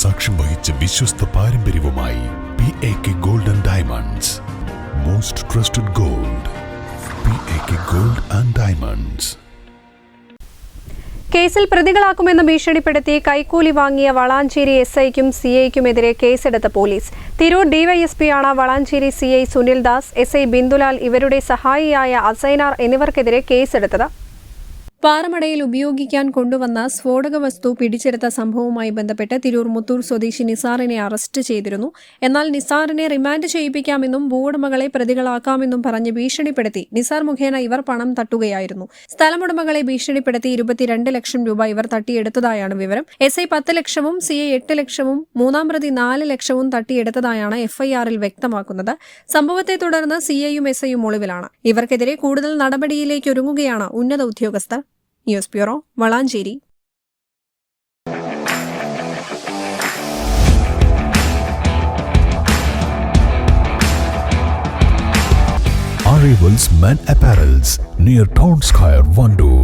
സാക്ഷ്യം വഹിച്ച വിശ്വസ്ത പാരമ്പര്യവുമായി P A K gold and diamonds most trusted gold P A K gold and diamonds കേസിൽ പ്രതികളാക്കുമെന്ന് ഭീഷണിപ്പെടുത്തി കൈക്കൂലി വാങ്ങിയ വളാഞ്ചേരി എസ് ഐക്കും സി ഐക്കുമെതിരെ കേസെടുത്ത police. Tirur ഡിവൈഎസ്പിയാണ് Valanchery C I Sunil Das S I Bindulal ഇവരുടെ സഹായിയായ അസൈനാർ എന്നിവർക്കെതിരെ കേസെടുത്തത്. പാറമടയിൽ ഉപയോഗിക്കാൻ കൊണ്ടുവന്ന സ്ഫോടക വസ്തു പിടിച്ചെടുത്ത സംഭവവുമായി ബന്ധപ്പെട്ട് തിരൂർ മുത്തൂർ സ്വദേശി നിസാറിനെ അറസ്റ്റ് ചെയ്തിരുന്നു. എന്നാൽ നിസാറിനെ റിമാൻഡ് ചെയ്യിപ്പിക്കാമെന്നും ഭൂവുടമകളെ പ്രതികളാക്കാമെന്നും പറഞ്ഞ് ഭീഷണിപ്പെടുത്തി നിസാർ മുഖേന ഇവർ പണം തട്ടുകയായിരുന്നു. സ്ഥലമുടമകളെ ഭീഷണിപ്പെടുത്തി ഇരുപത്തിരണ്ട് ലക്ഷം രൂപ ഇവർ തട്ടിയെടുത്തതായാണ് വിവരം. എസ് ഐ പത്ത് ലക്ഷവും സി ഐ എട്ട് ലക്ഷവും മൂന്നാം പ്രതി നാല് ലക്ഷവും തട്ടിയെടുത്തതായാണ് എഫ്ഐആറിൽ വ്യക്തമാക്കുന്നത്. സംഭവത്തെ തുടർന്ന് സി ഐയും എസ് ഐയും ഒളിവിലാണ്. ഇവർക്കെതിരെ കൂടുതൽ നടപടിയിലേക്ക് ഒരുങ്ങുകയാണ് ഉന്നത ഉദ്യോഗസ്ഥർ. News bureau Valanchery Arrivals Men Apparels near Town Square, Vandoor.